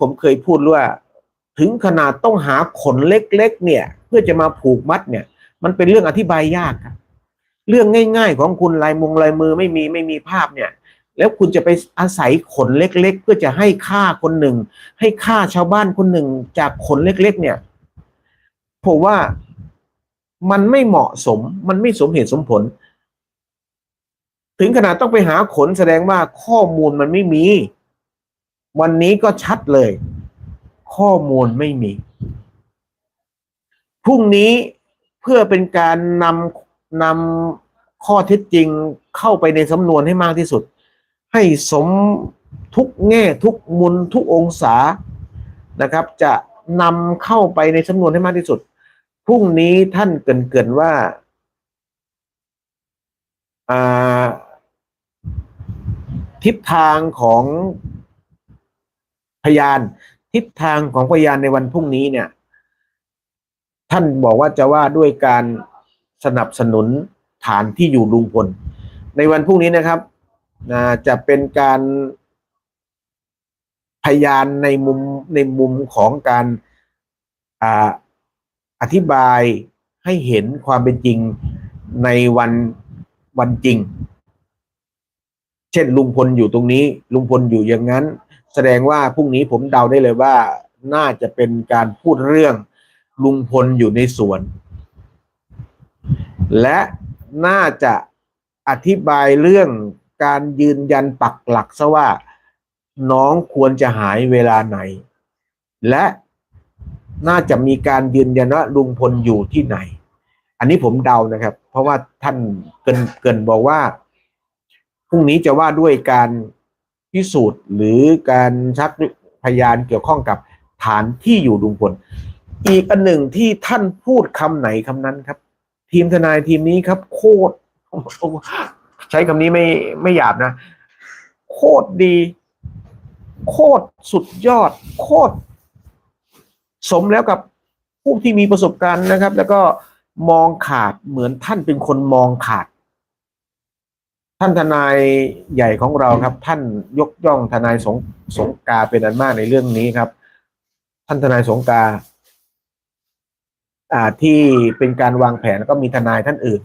ผมเคยพูดว่า ถึงขนาดต้องหาขนเล็กๆเนี่ย เพื่อจะมาผูกมัดเนี่ย มันเป็นเรื่องอธิบายยากครับเรื่องง่าย ๆ ของคุณลายมงลายมือไม่มีไม่มีภาพเนี่ย แล้วคุณจะไปอาศัยขนเล็ก ๆ เพื่อจะให้ค่าคนหนึ่ง ให้ค่าชาวบ้านคนหนึ่งจากขนเล็ก ๆ เนี่ยผมว่ามันไม่เหมาะสม มันไม่สมเหตุสมผล ถึงขนาดต้องไปหาขนแสดงว่าข้อมูลมันไม่มี วันนี้ก็ชัดเลย ข้อมูลไม่มี พรุ่งนี้เพื่อเป็นการนำนำข้อเท็จจริงเข้าไปในสำนวนให้มากที่สุด ให้สมทุกแง่ทุกมุมทุกองศานะครับ จะนำเข้าไปในสำนวนให้มากที่สุด พรุ่งนี้ท่านเกินเกินว่าอ่าทิศทางของ พยาน ทิศทางของพยานในวันพรุ่งนี้เนี่ย ท่านบอกว่าจะว่าด้วยการสนับสนุนฐานที่อยู่ลุงพล ในวันพรุ่งนี้นะครับนะจะเป็นการพยานในมุมในมุมของการออธิบายให้เห็นความเป็นจริงในวันวันจริง ช่นลุงพลอยู่ตรงนี้ลุงพลอยู่อย่างนั้น แสดงว่าพรุ่งนี้ผมเดาได้เลยว่า น่าจะเป็นการพูดเรื่องลุงพลอยู่ในสวน และน่าจะอธิบายเรื่องการยืนยันปักหลักซะว่าน้องควรจะหายเวลาไหน และน่าจะมีการยืนยันว่าลุงพลอยู่ที่ไหน อันนี้ผมเดานะครับ เพราะว่าท่านเกินเกินบอกว่า พรุ่งนี้จะว่าด้วยการพิสูจน์หรือการชักพยานเกี่ยวข้องกับฐานที่อยู่ลุงพลอีกอันหนึ่งที่ท่านพูดคำไหนคำนั้นครับ ทีมทนายทีมนี้ครับ โคตรใช้คำนี้ไม่ไม่หยาบนะ โคตรดี โคตรสุดยอด โคตรสมแล้วกับผู้ที่มีประสบการณ์นะครับ แล้วก็มองขาดเหมือนท่านเป็นคนมองขาด ท่านทนายใหญ่ของเราครับ ท่านยกย่องทนายสงสงกาเป็นอันมากในเรื่องนี้ครับ ท่านทนายสงกาอ่าที่เป็นการวางแผนแล้วก็มีทนายท่านอื่น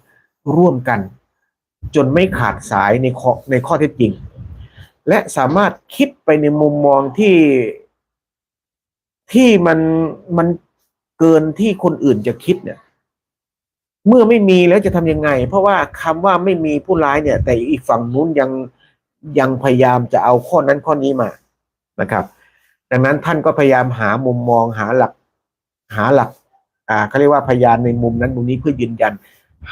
ร่วมกัน จนไม่ขาดสายในข้อในข้อเท็จจริง และสามารถคิดไปในมุมมองที่ที่มันมันเกินที่คนอื่นจะคิดเนี่ย เมื่อไม่มีแล้วจะทำยังไง เพราะว่าคำว่าไม่มีผู้ร้ายเนี่ย แต่อีกฝั่งนู้นยังยังพยายามจะเอาข้อนั้นข้อนี้มานะครับ ดังนั้นท่านก็พยายามหามุมมองหาหลัก หาหลัก อ่าเขาเรียกว่าพยานในมุมนั้นมุมนี้เพื่อยืนยัน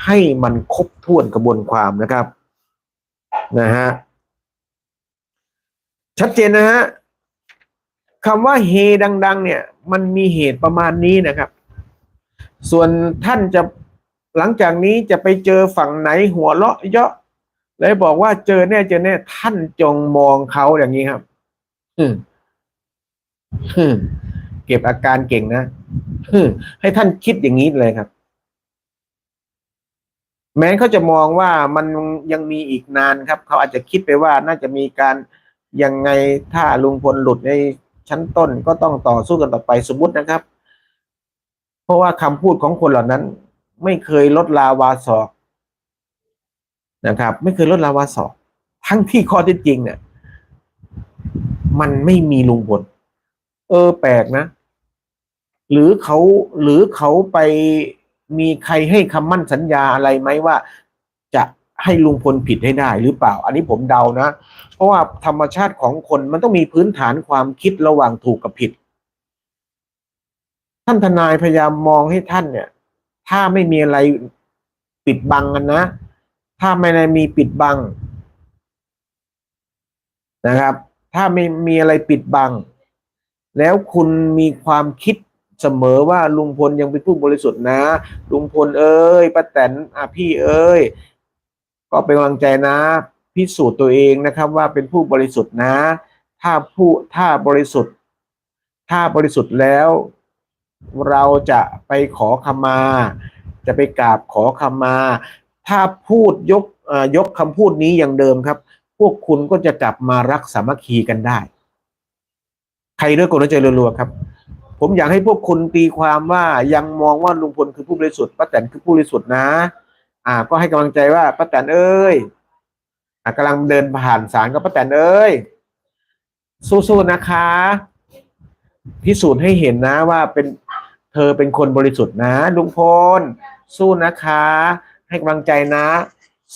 ให้มันครบถ้วนกระบวนความนะครับนะฮะชัดเจนนะฮะคำว่าเฮดัง ๆ เนี่ย มันมีเหตุประมาณนี้นะครับ ส่วนท่านจะ หลังจากนี้จะไปเจอฝั่งไหนหัวเราะเยาะแล้วบอกว่าเจอแน่เจอแน่ท่านจงมองเขาอย่างนี้ครับอืมอืมเก็บอาการเก่งนะอืมให้ท่านคิดอย่างนี้เลยครับ แม้เขาจะมองว่ามันยังมีอีกนานครับ เขาอาจจะคิดไปว่าน่าจะมีการยังไงถ้าลุงพลหลุดในชั้นต้นก็ต้องต่อสู้กันต่อไปสมมตินะครับ เพราะว่าคำพูดของคนเหล่านั้น ไม่เคยลดลาวาศอกนะครับ ไม่เคยลดลาวาศอก ทั้งที่ข้อเท็จจริงเนี่ย มันไม่มีลุงพลเออแปลกนะ หรือเขาหรือเขาไปมีใครให้คำมั่นสัญญาอะไรไหมว่า จะให้ลุงพลผิดให้ได้หรือเปล่า อันนี้ผมเดานะ เพราะว่าธรรมชาติของคนมันต้องมีพื้นฐานความคิดระหว่างถูกกับผิด ท่านทนายพยายามมองให้ท่านเนี่ย ถ้าไม่มีอะไรปิดบังกันนะ ถ้าไม่ได้มีปิดบัง นะครับ ถ้าไม่มีอะไรปิดบัง แล้วคุณมีความคิดเสมอว่าลุงพลยังเป็นผู้บริสุทธิ์นะ ลุงพลเอ้ยป้าแตนอะพี่เอ้ย ก็เป็นกำลังใจนะ พิสูจน์ตัวเองนะครับ ว่าเป็นผู้บริสุทธิ์นะ ถ้าผู้ถ้าบริสุทธิ์ ถ้าบริสุทธิ์แล้ว เราจะไปขอขมา จะไปกราบขอขมา ถ้าพูดยกยกคำพูดนี้อย่างเดิมครับ พวกคุณก็จะกลับมารักสามัคคีกันได้ ใครด้วยกดหัวใจรัวๆครับ ผมอยากให้พวกคุณตีความว่ายังมองว่าลุงพลคือผู้บริสุทธิ์ป้าแตนคือผู้บริสุทธิ์นะ อ่า ก็ให้กำลังใจว่าป้าแตนเอ้ยอ่ากำลังเดินผ่านศาลกับป้าแตนเอ้ยสู้ๆนะคะ พิสูจน์ให้เห็นนะว่าเป็นเธอเป็นคนบริสุทธิ์นะลุงพลสู้นะคะ ให้กำลังใจนะ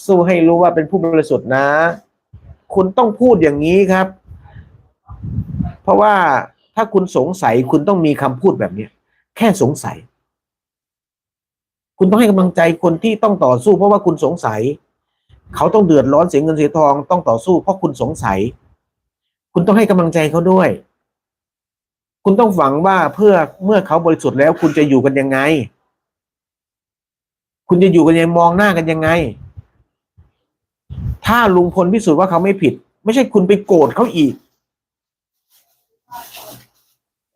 สู้ให้รู้ว่าเป็นผู้บริสุทธิ์นะ คุณต้องพูดอย่างนี้ครับ เพราะว่าถ้าคุณสงสัยคุณต้องมีคำพูดแบบนี้แค่สงสัย คุณต้องให้กำลังใจคนที่ต้องต่อสู้ เพราะว่าคุณสงสัย เขาต้องเดือดร้อนเสียเงินเสียทองต้องต่อสู้เพราะคุณสงสัย คุณต้องให้กำลังใจเขาด้วย คุณต้องฝังว่าเพื่อเมื่อเขาบริสุทธิ์แล้ว คุณจะอยู่กันยังไง คุณจะอยู่กันยังไงมองหน้ากันยังไง ถ้าลุงพลพิสูจน์ว่าเขาไม่ผิด ไม่ใช่คุณไปโกรธเขาอีก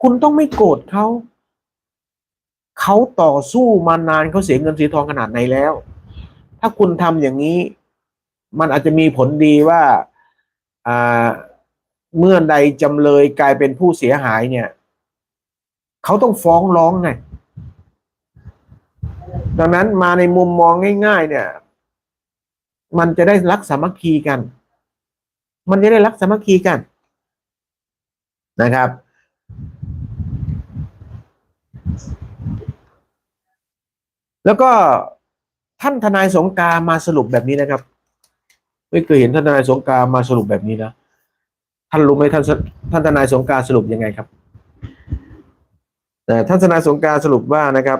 คุณต้องไม่โกรธเขาเขาต่อสู้มานานเขาเสียเงินเสียทองขนาดไหนแล้ว ถ้าคุณทำอย่างนี้ มันอาจจะมีผลดีว่าอ่าเมื่อใดจำเลยกลายเป็นผู้เสียหายเนี่ย เขาต้องฟ้องร้องไง ดังนั้นมาในมุมมองง่าย ๆ เนี่ย มันจะได้รักสามัคคีกัน มันจะได้รักสามัคคีกันนะครับ แล้วก็ท่านทนายสงการมาสรุปแบบนี้นะครับ ไม่เคยเห็นท่านทนายสงการมาสรุปแบบนี้นะท่านรู้ไหมท่านท่านทนายสงการสรุปยังไงครับ แต่ท่านทนาสงการสรุปว่านะครับ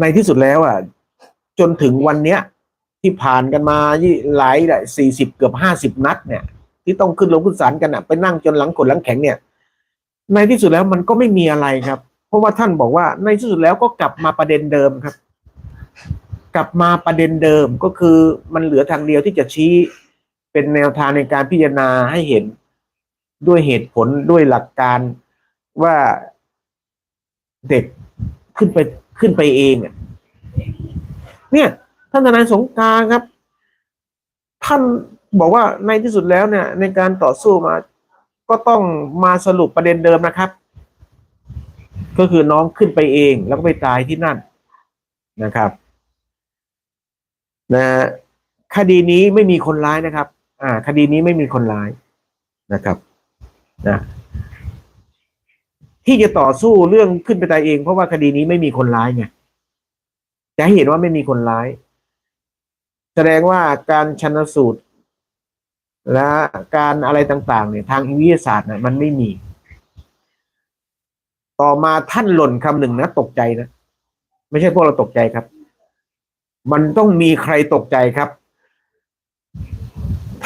ในที่สุดแล้วอะจนถึงวันเนี้ย ที่ผ่านกันมายี่หลายสี่สิบเกือบห้าสิบนัดเนี่ย ที่ต้องขึ้นลงขึ้นศาลกันอะไปนั่งจนหลังกดหลังแข็งเนี่ย ในที่สุดแล้วมันก็ไม่มีอะไรครับ เพราะว่าท่านบอกว่าในที่สุดแล้วก็กลับมาประเด็นเดิมครับ กลับมาประเด็นเดิมก็คือมันเหลือทางเดียวที่จะชี้เป็นแนวทางในการพิจารณาให้เห็น ด้วยเหตุผลด้วยหลักการว่าเด็กขึ้นไปขึ้นไปเองเนี่ยท่านทนายสงการครับ ท่านบอกว่าในที่สุดแล้วเนี่ย ในการต่อสู้มา ก็ต้องมาสรุปประเด็นเดิมนะครับ ก็คือน้องขึ้นไปเองแล้วก็ไปตายที่นั่นนะครับนะคดีนี้ไม่มีคนร้ายนะครับ อ่า คดีนี้ไม่มีคนร้ายนะครับ นะที่จะต่อสู้เรื่องขึ้นไปตายเอง เพราะว่าคดีนี้ไม่มีคนร้ายไงจะให้เห็นว่าไม่มีคนร้าย แสดงว่าการชันสูตร และการอะไรต่าง ๆ เนี่ย ทางวิทยาศาสตร์เนี่ยมันไม่มี ต่อมาท่านหล่นคำหนึ่งนะตกใจนะไม่ใช่พวกเราตกใจครับ มันต้องมีใครตกใจครับ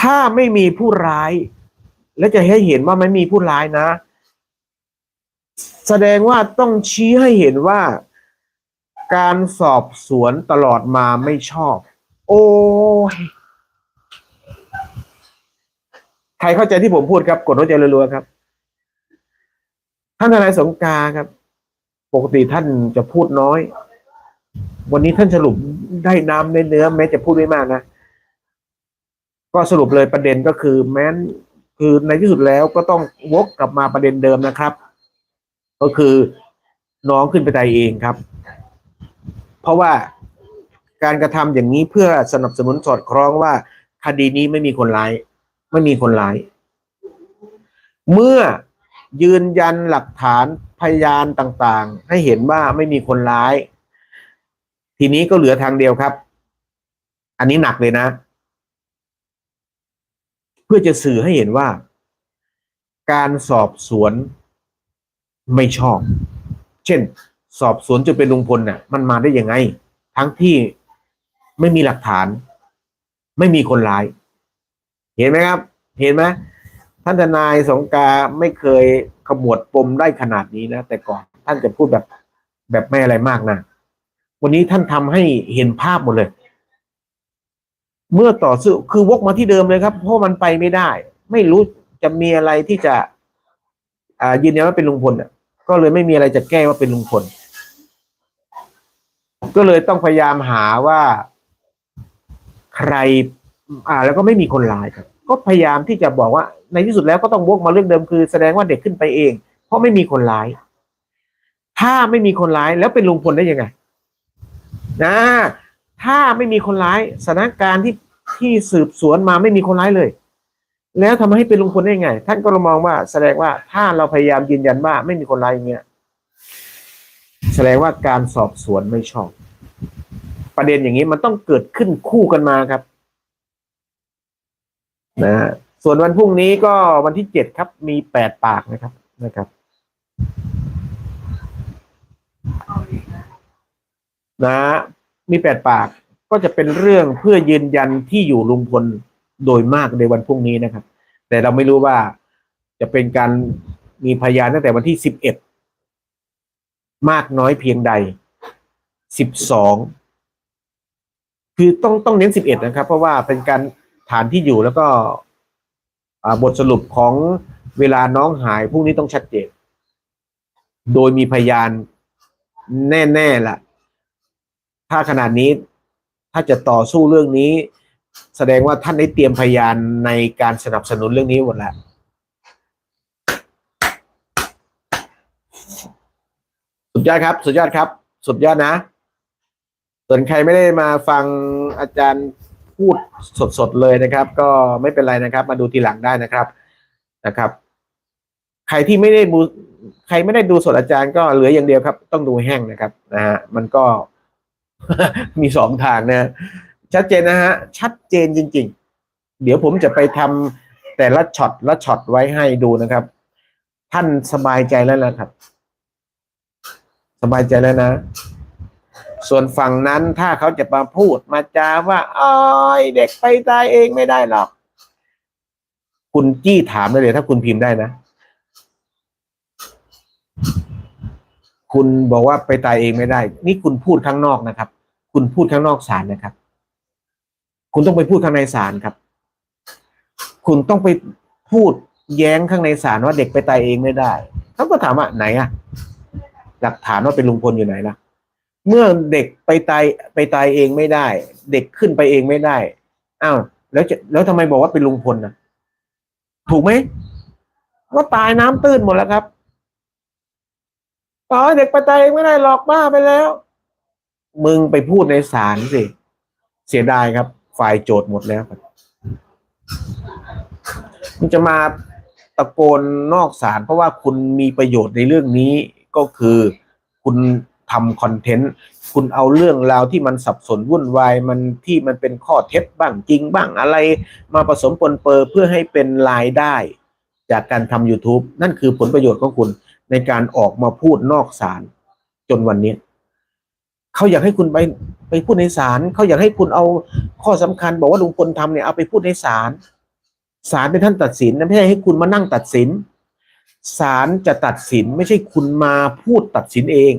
ถ้าไม่มีผู้ร้าย และจะให้เห็นว่าไม่มีผู้ร้ายนะ แสดงว่าต้องชี้ให้เห็นว่า การสอบสวนตลอดมาไม่ชอบ โอ้ยใครเข้าใจที่ผมพูดครับ กดหัวใจรัวๆครับ ท่านทนายสงการครับ ปกติท่านจะพูดน้อย วันนี้ท่านสรุปได้น้ำในเนื้อ แม้จะพูดไม่มากนะ ก็สรุปเลยประเด็นก็คือแม้น คือในที่สุดแล้วก็ต้องวกกลับมาประเด็นเดิมนะครับ ก็คือน้องขึ้นไปตายเองครับ เพราะว่าการกระทำอย่างนี้เพื่อสนับสนุนสอดคล้องว่าคดีนี้ไม่มีคนร้าย ไม่มีคนร้าย เมื่อยืนยันหลักฐานพยานต่างๆ ให้เห็นว่าไม่มีคนร้าย ทีนี้ก็เหลือทางเดียวครับ อันนี้หนักเลยนะ พื่อจะสื่อให้เห็นว่า การสอบสวนไม่ชอบ เช่น สอบสวนจะเป็นลุงพลน่ะ มันมาได้ยังไง ทั้งที่ไม่มีหลักฐาน ไม่มีคนร้าย เห็นไหมครับ เห็นไหมท่านทนายสงการไม่เคยขมวดปมได้ขนาดนี้นะ แต่ก่อนท่านจะพูดแบบแบบไม่อะไรมากนะ วันนี้ท่านทำให้เห็นภาพหมดเลย เมื่อต่อสู้คือวกมาที่เดิมเลยครับ เพราะมันไปไม่ได้ ไม่รู้จะมีอะไรที่จะ อ่ายืนยันว่าเป็นลุงพลอะ ก็เลยไม่มีอะไรจะแก้ว่าเป็นลุงพล ก็เลยต้องพยายามหาว่าใคร อ่า แล้วก็ไม่มีคนร้ายครับ ก็พยายามที่จะบอกว่า ในที่สุดแล้วก็ต้องวกมาเรื่องเดิมคือ แสดงว่าเด็กขึ้นไปเอง เพราะไม่มีคนร้าย ถ้าไม่มีคนร้ายแล้วเป็นลุงพลได้ยังไงนะ ถ้าไม่มีคนร้ายสถานการณ์ที่ที่สืบสวนมาไม่มีคนร้ายเลย แล้วทำให้เป็นลุงพลได้ยังไง ท่านก็มองว่า แสดงว่าถ้าเราพยายามยืนยันว่าไม่มีคนร้ายอย่างเงี้ยแสดงว่าการสอบสวนไม่ชอบ ประเด็นอย่างนี้มันต้องเกิดขึ้นคู่กันมาครับนะฮะส่วนวันพรุ่งนี้ก็วันที่เจ็ดครับ มีแปดปากนะครับนะครับนะ มีแปดปากก็จะเป็นเรื่องเพื่อยืนยันที่อยู่ลุงพลโดยมากในวันพรุ่งนี้นะครับ แต่เราไม่รู้ว่าจะเป็นการมีพยานตั้งแต่วันที่สิบเอ็ดมากน้อยเพียงใดสิบสองคือต้องต้องเน้นสิบเอ็ดนะครับ เพราะว่าเป็นการฐานที่อยู่แล้วก็บทสรุปของเวลาน้องหายพรุ่งนี้ต้องชัดเจน โดยมีพยานแน่ ๆล่ะ ถ้าขนาดนี้ถ้าจะต่อสู้เรื่องนี้ แสดงว่าท่านได้เตรียมพยานในการสนับสนุนเรื่องนี้หมดแล้วสุดยอดครับ สุดยอดครับ สุดยอดนะ ส่วนใครไม่ได้มาฟังอาจารย์พูดสดๆเลยนะครับ ก็ไม่เป็นไรนะครับ มาดูทีหลังได้นะครับนะครับ ใครที่ไม่ได้ดูใครไม่ได้ดูสดอาจารย์ก็เหลืออย่างเดียวครับ ต้องดูแห้งนะครับนะฮะมันก็ มีสองทางนะ ชัดเจนนะฮะ ชัดเจนจริง ๆ เดี๋ยวผมจะไปทำแต่ละช็อตละช็อตไว้ให้ดูนะครับ ท่านสบายใจแล้วนะครับ สบายใจแล้วนะ ส่วนฝั่งนั้นถ้าเขาจะมาพูดมาจาว่าอ้อยเด็กไปตายเองไม่ได้หรอก คุณจี้ถามได้เลย ถ้าคุณพิมพ์ได้นะ คุณบอกว่าไปตายเองไม่ได้ นี่คุณพูดข้างนอกนะครับ คุณพูดข้างนอกศาลนะครับ คุณต้องไปพูดข้างในศาลครับ คุณต้องไปพูดแย้งข้างในศาลว่าเด็กไปตายเองไม่ได้เขาก็ถามว่าไหนอะหลักฐานว่าเป็นลุงพลอยู่ไหนล่ะ เมื่อเด็กไปตายไปตายเองไม่ได้ เด็กขึ้นไปเองไม่ได้อ้าวแล้วจะแล้วทำไมบอกว่าเป็นลุงพลนะถูกไหมก็ตายน้ำตื้นหมดแล้วครับ ต่อให้เด็กไปตายเองไม่ได้หรอกบ้าไปแล้ว มึงไปพูดในศาลสิ เสียดายครับ ฝ่ายโจทย์หมดแล้วครับมึงจะมาตะโกนนอกศาลเพราะว่าคุณมีประโยชน์ในเรื่องนี้ก็คือคุณทำคอนเทนต์คุณเอาเรื่องราวที่มันสับสนวุ่นวายมันที่มันเป็นข้อเท็จบ้างจริงบ้างอะไร มาผสมปนเปื้อเพื่อให้เป็นรายได้ จากการทำ YouTube นั่นคือผลประโยชน์ของคุณ ในการออกมาพูดนอกศาลจนวันนี้เขาอยากให้คุณไปไปพูดในศาลเขาอยากให้คุณเอาข้อสำคัญ บอกว่าลุงพลทำเนี่ยเอาไปพูดในศาลศาลเป็นท่านตัดสินไม่ใช่ให้คุณมานั่งตัดสินศาลจะตัดสินไม่ใช่คุณมาพูดตัดสินเอง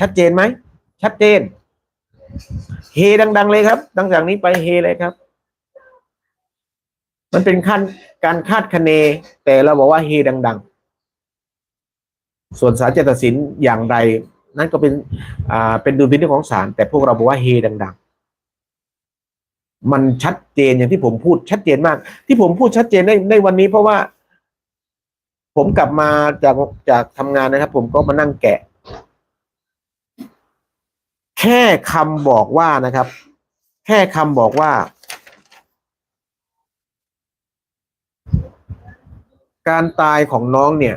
ชัดเจนไหมชัดเจน เฮดัง ๆ เลยครับตั้งจากนี้ไปเฮเลยครับ มันเป็นขั้นการคาดคะเน แต่เราบอกว่าเฮดัง ๆ ส่วนศาลจะตัดสินอย่างไร นั่นก็เป็นอ่าเป็นดุลพินิจของศาลแต่พวกเราบอกว่าเฮดัง ๆ มันชัดเจนอย่างที่ผมพูดชัดเจนมาก ที่ผมพูดชัดเจนในในวันนี้เพราะว่า ผมกลับมาจากจากทำงานนะครับ ผมก็มานั่งแกะ แค่คำบอกว่านะครับ แค่คำบอกว่าการตายของน้องเนี่ย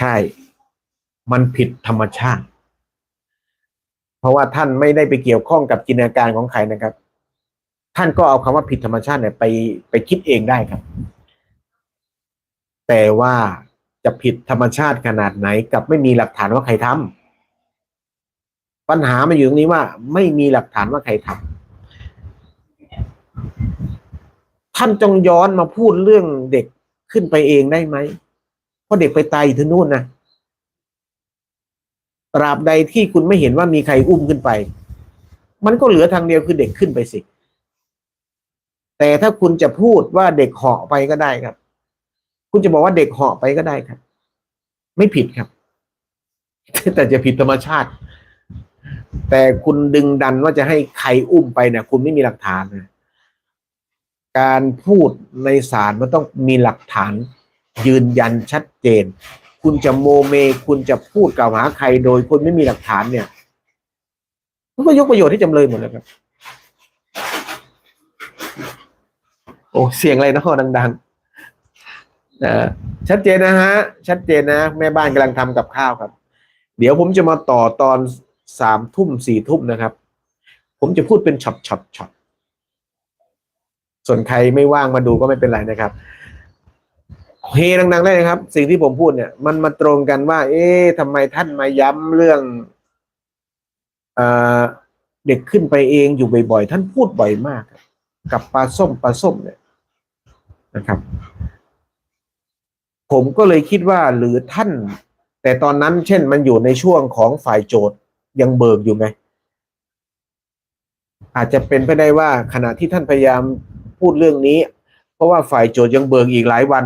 ใช่ มันผิดธรรมชาติ เพราะว่าท่านไม่ได้ไปเกี่ยวข้องกับจินตนาการของใครนะครับ ท่านก็เอาคำว่าผิดธรรมชาติเนี่ยไปไปคิดเองได้ครับ แต่ว่าจะผิดธรรมชาติขนาดไหน กับไม่มีหลักฐานว่าใครทำปัญหามาอยู่ตรงนี้ว่า ไม่มีหลักฐานว่าใครทำท่านจงย้อนมาพูดเรื่องเด็กขึ้นไปเองได้ไหม ราะเด็กไปตายอยู่ที่นู่นนะตราบใดที่คุณไม่เห็นว่ามีใครอุ้มขึ้นไป มันก็เหลือทางเดียวคือเด็กขึ้นไปสิ แต่ถ้าคุณจะพูดว่าเด็กเหาะไปก็ได้ครับ คุณจะบอกว่าเด็กเหาะไปก็ได้ครับ ไม่ผิดครับ แต่จะผิดธรรมชาติ แต่คุณดึงดันว่าจะให้ใครอุ้มไปเนี่ยคุณไม่มีหลักฐานนะการพูดในศาลมันต้องมีหลักฐาน ยืนยันชัดเจน คุณจะโมเม คุณจะพูดกล่าวหาใครโดยคุณไม่มีหลักฐานเนี่ยมันก็ยกประโยชน์ที่จำเลยหมดเลยครับ โอ้เสียงอะไรนะดังๆนะชัดเจนนะฮะ ชัดเจนนะ แม่บ้านกำลังทำกับข้าวครับ เดี๋ยวผมจะมาต่อตอนสามทุ่มสี่ทุ่มนะครับ ผมจะพูดเป็นช็อตช็อตช็อตส่วนใครไม่ว่างมาดูก็ไม่เป็นไรนะครับ เฮดังๆได้เลยครับ สิ่งที่ผมพูดเนี่ย มันมาตรงกันว่า เอ๊ะทำไมท่านมาย้ำเรื่องเอ่อเด็กขึ้นไปเองอยู่บ่อยๆ ท่านพูดบ่อยมาก กับปลาส้มปลาส้มเนี่ยนะครับ ผมก็เลยคิดว่าหรือท่าน แต่ตอนนั้นเช่นมันอยู่ในช่วงของฝ่ายโจทย์ยังเบิกอยู่ไหมอาจจะเป็นไปได้ว่าขณะที่ท่านพยายามพูดเรื่องนี้ เพราะว่าฝ่ายโจทย์ยังเบิกอีกหลายวัน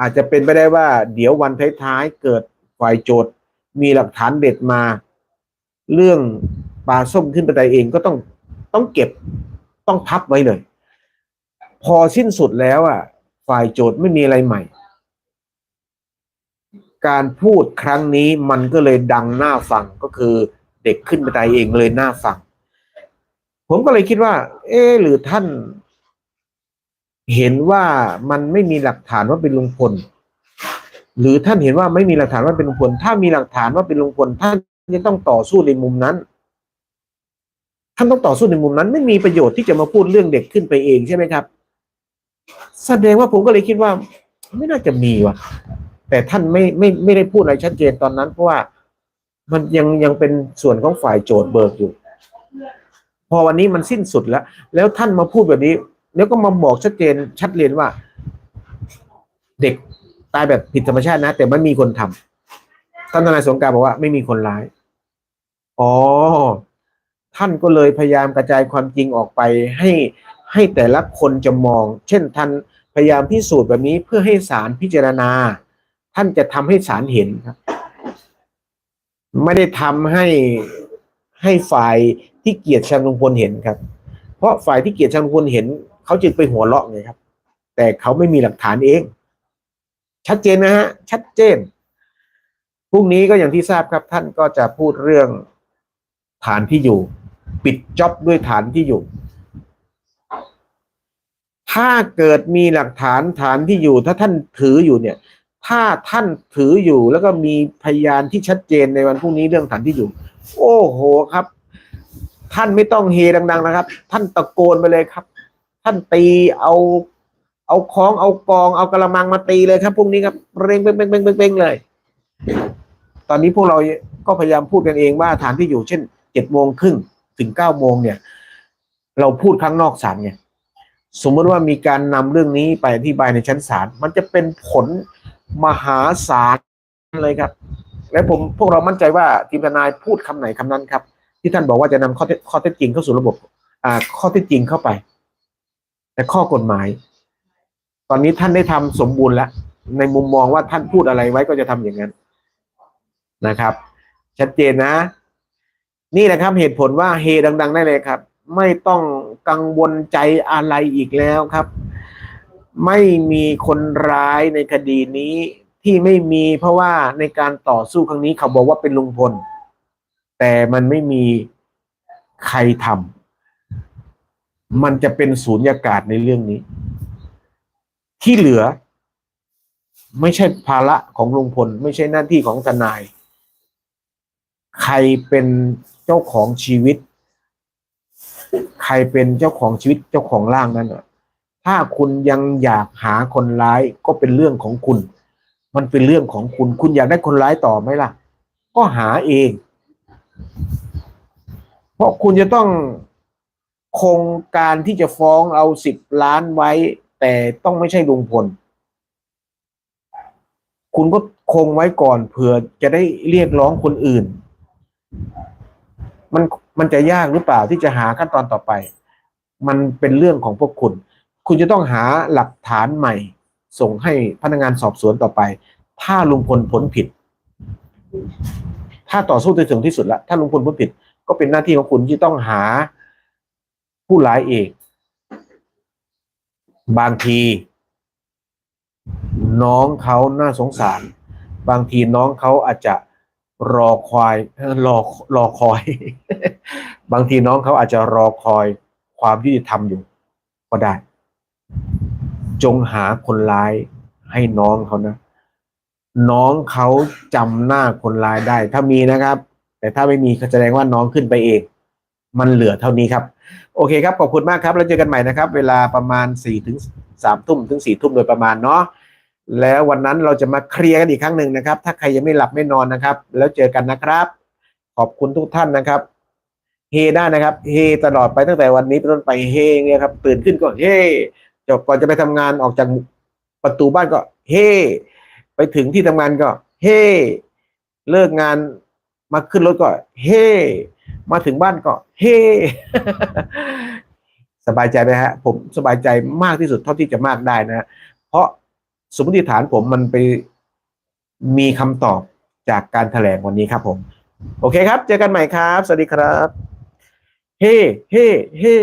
อาจจะเป็นไปได้ว่า เดี๋ยววันท้ายๆเกิดฝ่ายโจทย์มีหลักฐานเด็ดมา เรื่องปลาส้มขึ้นไปได้เองก็ต้องต้องเก็บต้องพับไว้เลย พอสิ้นสุดแล้วอะ ฝ่ายโจทย์ไม่มีอะไรใหม่ การพูดครั้งนี้มันก็เลยดังหน่าฟังก็คือเด็กขึ้นไปตายเองเลยหน่าฟัง ผมก็เลยคิดว่า เออหรือท่าน เห็นว่ามันไม่มีหลักฐานว่าเป็นลุงพล หรือท่านเห็นว่าไม่มีหลักฐานว่าเป็นลุงพล ถ้ามีหลักฐานว่าเป็นลุงพลท่านจะต้องต่อสู้ในมุมนั้น ท่านต้องต่อสู้ในมุมนั้น ไม่มีประโยชน์ที่จะมาพูดเรื่องเด็กขึ้นไปเองใช่ไหมครับ แสดงว่าผมก็เลยคิดว่า ไม่น่าจะมีวะแต่ท่านไม่ไม่ไม่ได้พูดอะไรชัดเจนตอนนั้น เพราะว่ามันยังยังเป็นส่วนของฝ่ายโจทย์เบิกอยู่ พอวันนี้มันสิ้นสุดแล้ว แล้วท่านมาพูดแบบนี้ แล้วก็มาบอกชัดเจนชัดเจนว่า เด็กตายแบบผิดธรรมชาตินะ แต่มันมีคนทำท่านทนายสงการบอกว่าไม่มีคนร้าย อ๋อ ท่านก็เลยพยายามกระจายความจริงออกไป ให้ให้แต่ละคนจะมอง เช่นท่านพยายามพิสูจน์แบบนี้เพื่อให้ศาลพิจารณา ท่านจะทำให้ศาลเห็นครับ ไม่ได้ทำให้ให้ฝ่ายที่เกลียดชังลุงพลเห็นครับ เพราะฝ่ายที่เกลียดชังลุงพลเห็น เขาจึงไปหัวเราะไงครับ แต่เขาไม่มีหลักฐานเอง ชัดเจนนะฮะ ชัดเจนพรุ่งนี้ก็อย่างที่ทราบครับ ท่านก็จะพูดเรื่องฐานที่อยู่ ปิดจ็อบด้วยฐานที่อยู่ ถ้าเกิดมีหลักฐานฐานที่อยู่ ถ้าท่านถืออยู่เนี่ย ถ้าท่านถืออยู่แล้วก็มีพยานที่ชัดเจนในวันพรุ่งนี้เรื่องฐานที่อยู่ โอ้โหครับ ท่านไม่ต้องเฮดัง ๆ นะครับ ท่านตะโกนไปเลยครับ ท่านตีเอา เอาคล้องเอากองเอากระมังมาตีเลยครับพรุ่งนี้ครับเร่งเป้งเป้งเป้งเป้งเลย ตอนนี้พวกเราก็พยายามพูดกันเองว่าฐานที่อยู่เช่นเจ็ดโมงครึ่งถึงเก้าโมงเนี่ย เราพูดข้างนอกศาลไงสมมติว่ามีการนำเรื่องนี้ไปอธิบายในชั้นศาลมันจะเป็นผลมหาศาลเลยครับ และผมพวกเรามั่นใจว่าทีมทนายพูดคำไหนคำนั้นครับ ที่ท่านบอกว่าจะนำข้อเท็จข้อเท็จจริงเข้าสู่ระบบข้อเท็จจริงเข้าไป แต่ข้อกฎหมาย ตอนนี้ท่านได้ทำสมบูรณ์แล้ว ในมุมมองว่าท่านพูดอะไรไว้ก็จะทำอย่างนั้นนะครับ ชัดเจนนะ นี่แหละครับเหตุผลว่าเฮดัง ๆ ได้เลยครับ ไม่ต้องกังวลใจอะไรอีกแล้วครับ ไม่มีคนร้ายในคดีนี้ที่ไม่มีเพราะว่าในการต่อสู้ครั้งนี้เขาบอกว่าเป็นลุงพล แต่มันไม่มีใครทำ มันจะเป็นศูนยากาศในเรื่องนี้ ที่เหลือ ไม่ใช่ภาระของลุงพล ไม่ใช่หน้าที่ของทนาย ใครเป็นเจ้าของชีวิต ใครเป็นเจ้าของชีวิตเจ้าของร่างนั้นอะ ถ้าคุณยังอยากหาคนร้ายก็เป็นเรื่องของคุณ มันเป็นเรื่องของคุณ คุณอยากได้คนร้ายต่อไหมล่ะ ก็หาเอง เพราะคุณจะต้อง คงการที่จะฟ้องเอาสิบล้านไว้ แต่ต้องไม่ใช่ลุงพล คุณก็คงไว้ก่อนเผื่อจะได้เรียกร้องคนอื่น มันมันจะยากหรือเปล่าที่จะหาขั้นตอนต่อไป มันเป็นเรื่องของพวกคุณ คุณจะต้องหาหลักฐานใหม่ ส่งให้พนักงานสอบสวนต่อไป ถ้าลุงพลพ้นผิด ถ้าต่อสู้จนถึงที่สุดแล้ว ถ้าลุงพลพ้นผิด ก็เป็นหน้าที่ของคุณที่ต้องหา ผู้ร้ายเองบางที น้องเขาน่าสงสาร บางทีน้องเขาอาจจะรอควายรอรอคอย บางทีน้องเขาอาจจะรอคอยความยุติธรรมอยู่ ก็ได้ จงหาคนร้ายให้น้องเขานะ น้องเขาจำหน้าคนร้ายได้ ถ้ามีนะครับ แต่ถ้าไม่มีก็แสดงว่าน้องขึ้นไปเอง มันเหลือเท่านี้ครับ โอเคครับ ขอบคุณมากครับ แล้วเจอกันใหม่นะครับ เวลาประมาณ4ี่ถึงสามทุ่มถึงสี่ทุ่มโดยประมาณเนาะแล้ววันนั้นเราจะมาเคลียร์กันอีกครั้งหนึ่งนะครับ ถ้าใครยังไม่หลับไม่นอนนะครับ แล้วเจอกันนะครับ ขอบคุณทุกท่านนะครับเฮได้นะครับเฮตลอดไปตั้งแต่วันนี้เป็นต้นไปเฮเนี่ยครับตื่นขึ้นก็เฮจบก่อนจะไปทำงานออกจากประตูบ้านก็เฮไปถึงที่ทำงานก็เฮเลิกงานมาขึ้นรถก็เฮ มาถึงบ้านก็ เฮสบายใจไหมฮะ ผมสบายใจมากที่สุดเท่าที่จะมากได้นะฮะเพราะสมมติฐานผมมันไปมีคำตอบจากการแถลงวันนี้ครับผม โอเคครับ เจอกันใหม่ครับ สวัสดีครับ เฮ้ เฮ้ เฮ้